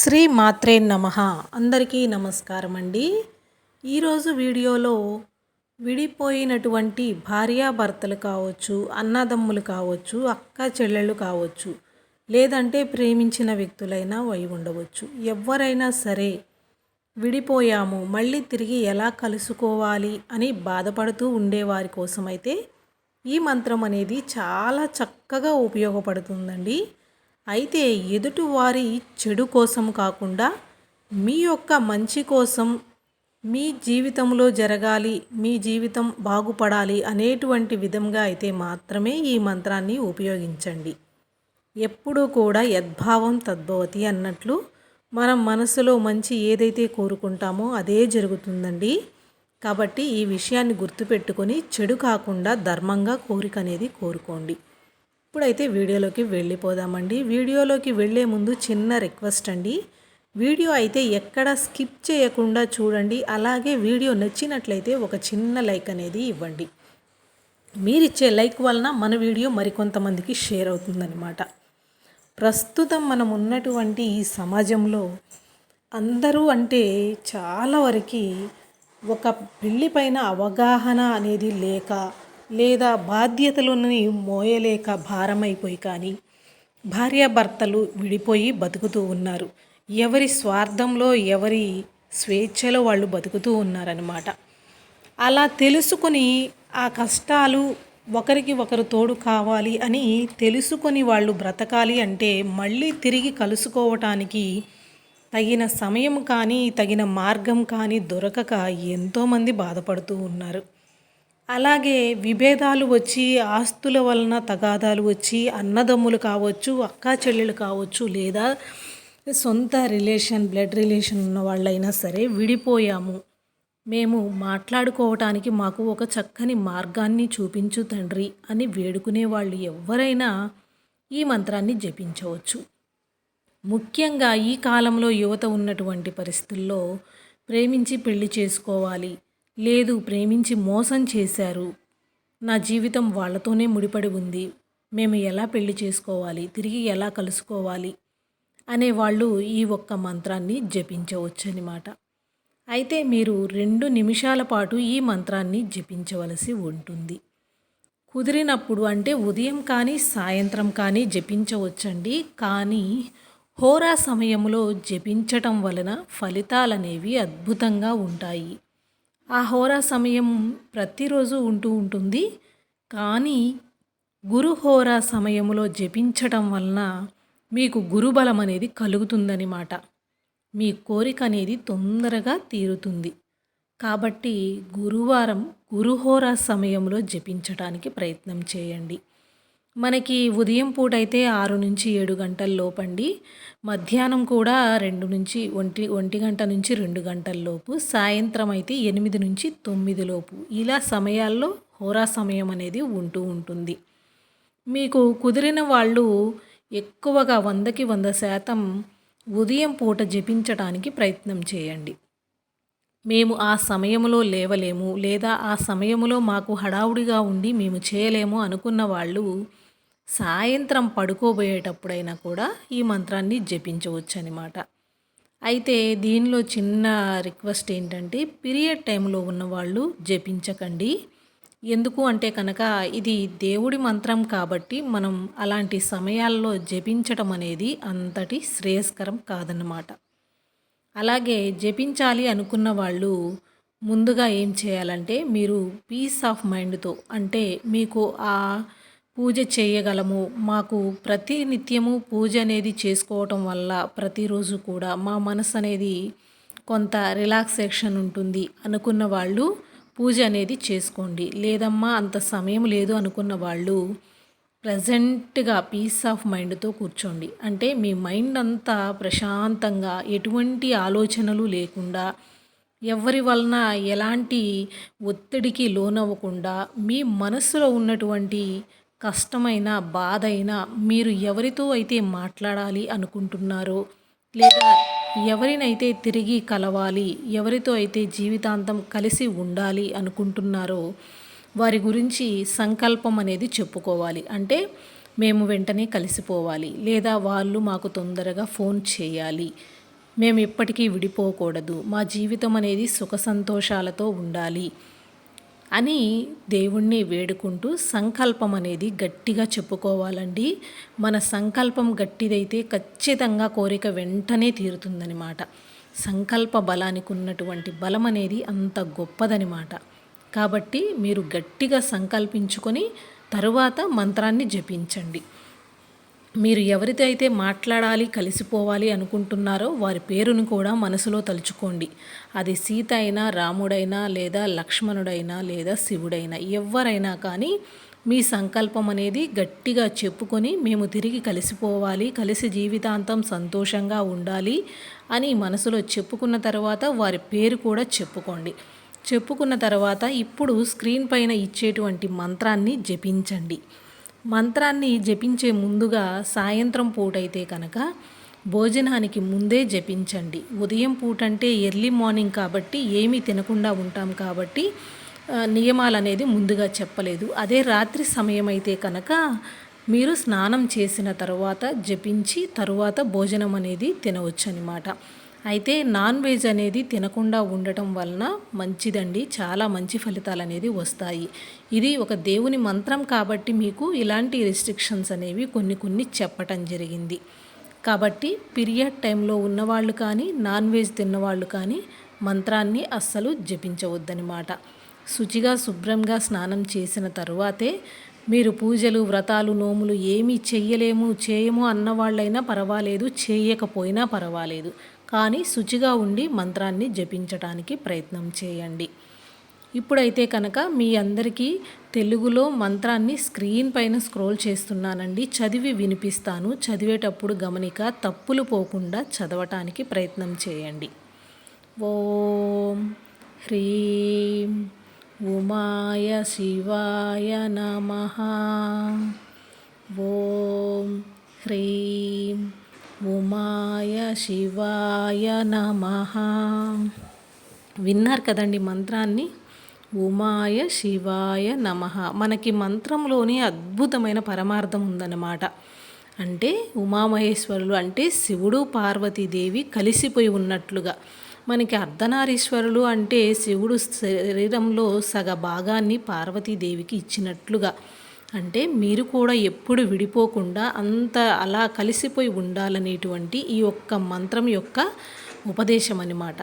శ్రీ మాత్రే నమ. అందరికీ నమస్కారం అండి ఈరోజు వీడియోలో విడిపోయినటువంటి భార్యాభర్తలు కావచ్చు అన్నదమ్ములు కావచ్చు అక్క చెల్లెళ్ళు కావచ్చు లేదంటే ప్రేమించిన వ్యక్తులైనా అయి ఉండవచ్చు. ఎవరైనా సరే విడిపోయాము మళ్ళీ తిరిగి ఎలా కలుసుకోవాలి అని బాధపడుతూ ఉండేవారి కోసమైతే ఈ మంత్రం అనేది చాలా చక్కగా ఉపయోగపడుతుందండి. అయితే ఎదుటివారి చెడు కోసం కాకుండా మీ యొక్క మంచి కోసం మీ జీవితంలో జరగాలి మీ జీవితం బాగుపడాలి అనేటువంటి విధంగా అయితే మాత్రమే ఈ మంత్రాన్ని ఉపయోగించండి. ఎప్పుడూ కూడా యద్భావం తద్భవతి అన్నట్లు మనం మనసులో మంచి ఏదైతే కోరుకుంటామో అదే జరుగుతుందండి. కాబట్టి ఈ విషయాన్ని గుర్తుపెట్టుకొని చెడు కాకుండా ధర్మంగా కోరిక అనేది కోరుకోండి. ఇప్పుడైతే వీడియోలోకి వెళ్ళిపోదామండి. వీడియోలోకి వెళ్ళే ముందు చిన్న రిక్వెస్ట్ అండి. వీడియో అయితే ఎక్కడ స్కిప్ చేయకుండా చూడండి. అలాగే వీడియో నచ్చినట్లయితే ఒక చిన్న లైక్ అనేది ఇవ్వండి. మీరిచ్చే లైక్ వలన మన వీడియో మరికొంతమందికి షేర్ అవుతుందన్నమాట. ప్రస్తుతం మనం ఉన్నటువంటి ఈ సమాజంలో అందరూ అంటే చాలా వరకు ఒక పెళ్ళిపైన అవగాహన అనేది లేక లేదా బాధ్యతలని మోయలేక భారమైపోయి కానీ భార్యాభర్తలు విడిపోయి బతుకుతూ ఉన్నారు. ఎవరి స్వార్థంలో ఎవరి స్వేచ్ఛలో వాళ్ళు బతుకుతూ ఉన్నారనమాట అలా తెలుసుకొని ఆ కష్టాలు ఒకరికి ఒకరు తోడు కావాలి అని తెలుసుకొని వాళ్ళు బ్రతకాలి అంటే మళ్ళీ తిరిగి కలుసుకోవటానికి తగిన సమయం కానీ తగిన మార్గం కానీ దొరకక ఎంతోమంది బాధపడుతూ ఉన్నారు. అలాగే విభేదాలు వచ్చి ఆస్తుల వలన తగాదాలు వచ్చి అన్నదమ్ములు కావచ్చు అక్కా చెల్లెలు కావచ్చు లేదా సొంత రిలేషన్ బ్లడ్ రిలేషన్ ఉన్న వాళ్ళైనా సరే విడిపోయాము. మేము మాట్లాడుకోవటానికి మాకు ఒక చక్కని మార్గాన్ని చూపించు తండ్రి అని వేడుకునే వాళ్ళు ఎవరైనా ఈ మంత్రాన్ని జపించవచ్చు. ముఖ్యంగా ఈ కాలంలో యువత ఉన్నటువంటి పరిస్థితుల్లో ప్రేమించి పెళ్ళి చేసుకోవాలి. లేదు ప్రేమించి మోసం చేశారు. నా జీవితం వాళ్ళతోనే ముడిపడి ఉంది. మేము ఎలా పెళ్ళి చేసుకోవాలి? తిరిగి ఎలా కలుసుకోవాలి? అనేవాళ్ళు ఈ ఒక్క మంత్రాన్ని జపించవచ్చు అనమాట అయితే మీరు రెండు నిమిషాల పాటు ఈ మంత్రాన్ని జపించవలసి ఉంటుంది. కుదిరినప్పుడు అంటే ఉదయం కానీ సాయంత్రం కానీ జపించవచ్చండి. కానీ హోరా సమయంలో జపించటం వలన ఫలితాలనేవి అద్భుతంగా ఉంటాయి. ఆ హోరా సమయం ప్రతిరోజు ఉంటూ ఉంటుంది. కానీ గురు హోరా సమయంలో జపించటం వలన మీకు గురుబలం అనేది కలుగుతుందనమాట మీ కోరిక అనేది తొందరగా తీరుతుంది. కాబట్టి గురువారం గురుహోరా సమయంలో జపించడానికి ప్రయత్నం చేయండి. మనకి ఉదయం పూట అయితే ఆరు నుంచి ఏడు గంటల లోపండి. మధ్యాహ్నం కూడా రెండు నుంచి ఒంటి ఒంటి గంట నుంచి రెండు గంటల లోపు. సాయంత్రం అయితే ఎనిమిది నుంచి తొమ్మిది లోపు. ఇలా సమయాల్లో హోరా సమయం అనేది ఉంటూ ఉంటుంది. మీకు కుదిరిన వాళ్ళు ఎక్కువగా వందకి వంద శాతం ఉదయం పూట జపించడానికి ప్రయత్నం చేయండి. మేము ఆ సమయంలో లేవలేము లేదా ఆ సమయంలో మాకు హడావుడిగా ఉండి మేము చేయలేము అనుకున్న వాళ్ళు సాయంత్రం పడుకోబోయేటప్పుడైనా కూడా ఈ మంత్రాన్ని జపించవచ్చు అనమాట అయితే దీనిలో చిన్న రిక్వెస్ట్ ఏంటంటే పీరియడ్ టైంలో ఉన్నవాళ్ళు జపించకండి. ఎందుకు అంటే కనుక ఇది దేవుడి మంత్రం కాబట్టి మనం అలాంటి సమయాల్లో జపించటం అనేది అంతటి శ్రేయస్కరం కాదన్నమాట. అలాగే జపించాలి అనుకున్న వాళ్ళు ముందుగా ఏం చేయాలంటే మీరు పీస్ ఆఫ్ మైండ్తో అంటే మీకు ఆ పూజ చేయగలము. మాకు ప్రతి నిత్యము పూజ అనేది చేసుకోవటం వల్ల ప్రతిరోజు కూడా మా మనసు అనేది కొంత రిలాక్సేషన్ ఉంటుంది. అనుకున్న వాళ్ళు పూజ అనేది చేసుకోండి. లేదమ్మా అంత సమయం లేదు అనుకున్న వాళ్ళు ప్రజెంట్గా పీస్ ఆఫ్ మైండ్తో కూర్చోండి. అంటే మీ మైండ్ అంతా ప్రశాంతంగా ఎటువంటి ఆలోచనలు లేకుండా ఎవరి వలన ఎలాంటి ఒత్తిడికి లోనవ్వకుండా మీ మనసులో ఉన్నటువంటి కష్టమైన బాధ అయినా మీరు ఎవరితో అయితే మాట్లాడాలి అనుకుంటున్నారో లేదా ఎవరినైతే తిరిగి కలవాలి ఎవరితో అయితే జీవితాంతం కలిసి ఉండాలి అనుకుంటున్నారో వారి గురించి సంకల్పం అనేది చెప్పుకోవాలి. అంటే మేము వెంటనే కలిసిపోవాలి లేదా వాళ్ళు మాకు తొందరగా ఫోన్ చేయాలి. మేము ఎప్పటికీ విడిపోకూడదు. మా జీవితం అనేది సుఖ సంతోషాలతో ఉండాలి. అని దేవుణ్ణి వేడుకుంటూ సంకల్పం అనేది గట్టిగా చెప్పుకోవాలండి. మన సంకల్పం గట్టిదైతే ఖచ్చితంగా కోరిక వెంటనే తీరుతుందనమాట సంకల్ప బలానికి ఉన్నటువంటి బలం అనేది అంత గొప్పదనమాట కాబట్టి మీరు గట్టిగా సంకల్పించుకొని తరువాత మంత్రాన్ని జపించండి. మీరు ఎవరితో అయితే మాట్లాడాలి కలిసిపోవాలి అనుకుంటున్నారో వారి పేరును కూడా మనసులో తలుచుకోండి. అది సీత అయినా రాముడైనా లేదా లక్ష్మణుడైనా లేదా శివుడైనా ఎవరైనా కానీ మీ సంకల్పం అనేది గట్టిగా చెప్పుకొని మేము తిరిగి కలిసిపోవాలి కలిసి జీవితాంతం సంతోషంగా ఉండాలి అని మనసులో చెప్పుకున్న తర్వాత వారి పేరు కూడా చెప్పుకోండి. చెప్పుకున్న తర్వాత ఇప్పుడు స్క్రీన్ పైన ఇచ్చేటువంటి మంత్రాన్ని జపించండి. మంత్రాన్ని జపించే ముందుగా సాయంత్రం పూటైతే కనుక భోజనానికి ముందే జపించండి. ఉదయం పూట అంటే ఎర్లీ మార్నింగ్ కాబట్టి ఏమీ తినకుండా ఉంటాం కాబట్టి నియమాలు అనేది ముందుగా చెప్పలేదు. అదే రాత్రి సమయం అయితే కనుక మీరు స్నానం చేసిన తర్వాత జపించి తరువాత భోజనం అనేది తినవచ్చు అనమాట అయితే నాన్ వెజ్ అనేది తినకుండా ఉండటం వలన మంచిదండి. చాలా మంచి ఫలితాలు అనేది వస్తాయి. ఇది ఒక దేవుని మంత్రం కాబట్టి మీకు ఇలాంటి రెస్ట్రిక్షన్స్ అనేవి కొన్ని కొన్ని చెప్పటం జరిగింది. కాబట్టి పీరియడ్ టైంలో ఉన్నవాళ్ళు కానీ నాన్ వెజ్ తిన్నవాళ్ళు కానీ మంత్రాన్ని అస్సలు జపించవద్దనమాట శుచిగా శుభ్రంగా స్నానం చేసిన తరువాతే మీరు పూజలు వ్రతాలు నోములు ఏమీ చెయ్యలేము చేయము అన్నవాళ్ళైనా పర్వాలేదు చేయకపోయినా పర్వాలేదు. కానీ శుచిగా ఉండి మంత్రాన్ని జపించడానికి ప్రయత్నం చేయండి. ఇప్పుడైతే కనుక మీ అందరికీ తెలుగులో మంత్రాన్ని స్క్రీన్ పైన స్క్రోల్ చేస్తున్నానండి. చదివి వినిపిస్తాను. చదివేటప్పుడు గమనిక తప్పులు పోకుండా చదవటానికి ప్రయత్నం చేయండి. ఓం హ్రీం ఉమాయ శివాయ నమ. ఓం హ్రీం ఉమాయ శివాయ నమ. విన్నారు కదండి మంత్రాన్ని? ఉమాయ శివాయ నమ. మనకి మంత్రంలోని అద్భుతమైన పరమార్థం ఉందన్నమాట. అంటే ఉమామహేశ్వరులు అంటే శివుడు పార్వతీదేవి కలిసిపోయి ఉన్నట్లుగా. మనకి అర్ధనారీశ్వరులు అంటే శివుడు శరీరంలో సగ భాగాన్ని పార్వతీదేవికి ఇచ్చినట్లుగా. అంటే మీరు కూడా ఎప్పుడు విడిపోకుండా అంత అలా కలిసిపోయి ఉండాలనేటువంటి ఈ యొక్క మంత్రం యొక్క ఉపదేశం అన్నమాట.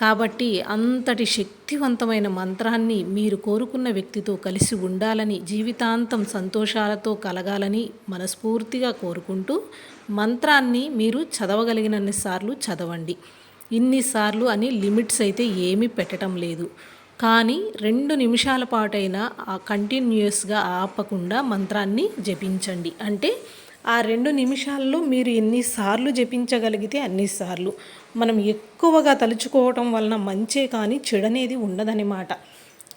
కాబట్టి అంతటి శక్తివంతమైన మంత్రాన్ని మీరు కోరుకున్న వ్యక్తితో కలిసి ఉండాలని జీవితాంతం సంతోషాలతో కలగాలని మనస్ఫూర్తిగా కోరుకుంటూ మంత్రాన్ని మీరు చదవగలిగినన్ని సార్లు చదవండి. ఇన్నిసార్లు అని లిమిట్స్ అయితే ఏమీ పెట్టడం లేదు. కానీ రెండు నిమిషాల పాటైనా ఆ కంటిన్యూస్గా ఆపకుండా మంత్రాన్ని జపించండి. అంటే ఆ రెండు నిమిషాల్లో మీరు ఎన్నిసార్లు జపించగలిగితే అన్నిసార్లు. మనం ఎక్కువగా తలుచుకోవటం వలన మంచే కానీ చెడనేది ఉండదనమాట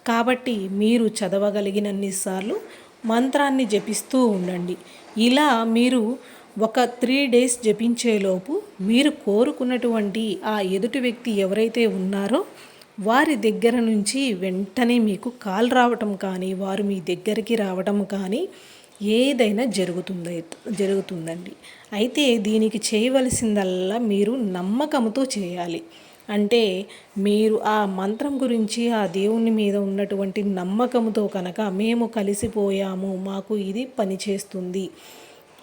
కాబట్టి మీరు చదవగలిగినన్నిసార్లు మంత్రాన్ని జపిస్తూ ఉండండి. ఇలా మీరు ఒక త్రీ డేస్ జపించేలోపు మీరు కోరుకున్నటువంటి ఆ ఎదుటి వ్యక్తి ఎవరైతే ఉన్నారో వారి దగ్గర నుంచి వెంటనే మీకు కాల్ రావటం కానీ వారు మీ దగ్గరికి రావటం కానీ ఏదైనా జరుగుతుంది జరుగుతుందండి. అయితే దీనికి చేయవలసిందల్లా మీరు నమ్మకంతో చేయాలి. అంటే మీరు ఆ మంత్రం గురించి ఆ దేవుని మీద ఉన్నటువంటి నమ్మకంతో కనుక మేము కలిసిపోయాము మాకు ఇది పనిచేస్తుంది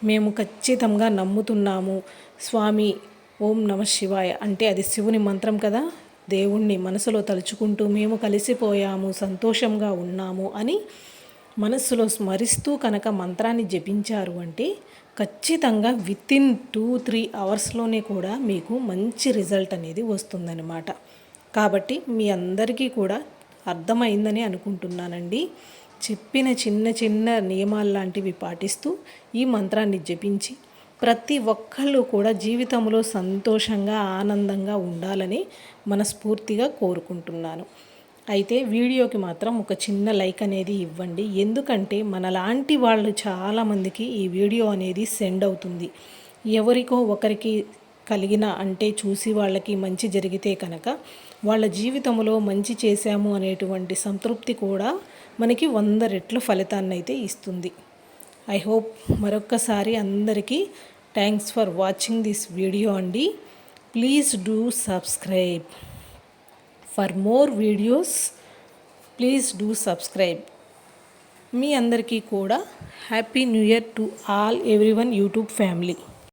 మేము ఖచ్చితంగా నమ్ముతున్నాము స్వామి ఓం నమ శివాయ అంటే అది శివుని మంత్రం కదా? దేవుణ్ణి మనసులో తలుచుకుంటూ మేము కలిసిపోయాము సంతోషంగా ఉన్నాము అని మనస్సులో స్మరిస్తూ కనుక మంత్రాన్ని జపించారు అంటే ఖచ్చితంగా వితిన్ టూ త్రీ అవర్స్లోనే కూడా మీకు మంచి రిజల్ట్ అనేది వస్తుందన్నమాట. కాబట్టి మీ అందరికీ కూడా అర్థమైందని అనుకుంటున్నానండి. చెప్పిన చిన్న చిన్న నియమాలు లాంటివి పాటిస్తూ ఈ మంత్రాన్ని జపించి ప్రతి ఒక్కళ్ళు కూడా జీవితంలో సంతోషంగా ఆనందంగా ఉండాలని మనస్ఫూర్తిగా కోరుకుంటున్నాను. అయితే వీడియోకి మాత్రం ఒక చిన్న లైక్ అనేది ఇవ్వండి. ఎందుకంటే మనలాంటి వాళ్ళు చాలామందికి ఈ వీడియో అనేది సెండ్ అవుతుంది. ఎవరికో ఒకరికి కలిగిన అంటే చూసి వాళ్ళకి మంచి జరిగితే కనుక వాళ్ళ జీవితంలో మంచి చేశాము అనేటువంటి సంతృప్తి కూడా మనకి వంద రెట్లు ఫలితాన్ని అయితే ఇస్తుంది. ఐ హోప్ మరొక్కసారి అందరికీ thanks for watching this video అండి. Please do subscribe. For more videos please do subscribe. మీ అందరికీ కూడా happy new year to all everyone YouTube family.